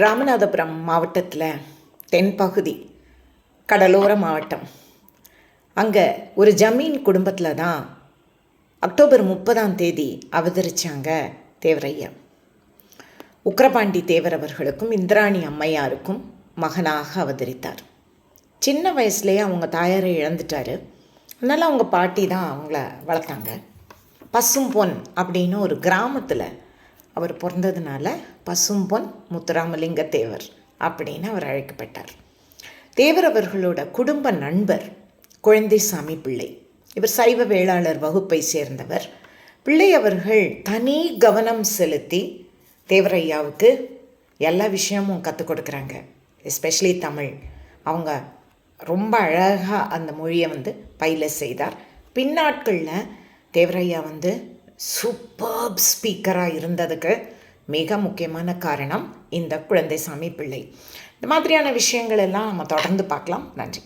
ராமநாதபுரம் மாவட்டத்தில் தென்பகுதி கடலோர மாவட்டம். அங்கே ஒரு ஜமீன் குடும்பத்தில் தான் அக்டோபர் முப்பதாம் தேதி அவதரித்தாங்க தேவரையா. உக்ரபாண்டி தேவர் அவர்களுக்கும் இந்திராணி அம்மையாருக்கும் மகனாக அவதரித்தார். சின்ன வயசுலேயே அவங்க தாயாரை இழந்துட்டாரு. அதனால் அவங்க பாட்டி தான் அவங்கள வளர்த்தாங்க. பசும்பொன் அப்படின்னு ஒரு கிராமத்தில் அவர் பிறந்ததுனால பசும்பொன் முத்துராமலிங்க தேவர் அப்படின்னு அவர் அழைக்கப்பட்டார். தேவர் அவர்களோட குடும்ப நண்பர் குழந்தைசாமி பிள்ளை. இவர் சைவ வேளாளர் வகுப்பை சேர்ந்தவர். பிள்ளை அவர்கள் தனி கவனம் செலுத்தி தேவரையாவுக்கு எல்லா விஷயமும் கற்றுக் கொடுக்குறாங்க. எஸ்பெஷலி தமிழ். அவங்க ரொம்ப அழகாக அந்த மொழியை வந்து பயில செய்தார். பின்னாட்களில் தேவரையா வந்து சூப்பர்ப் ஸ்பீக்கராக இருந்ததுக்கு மிக முக்கியமான காரணம் இந்த குழந்தைசாமி பிள்ளை. இந்த மாதிரியான விஷயங்கள் எல்லாம் நம்ம தொடர்ந்து பார்க்கலாம். நன்றி.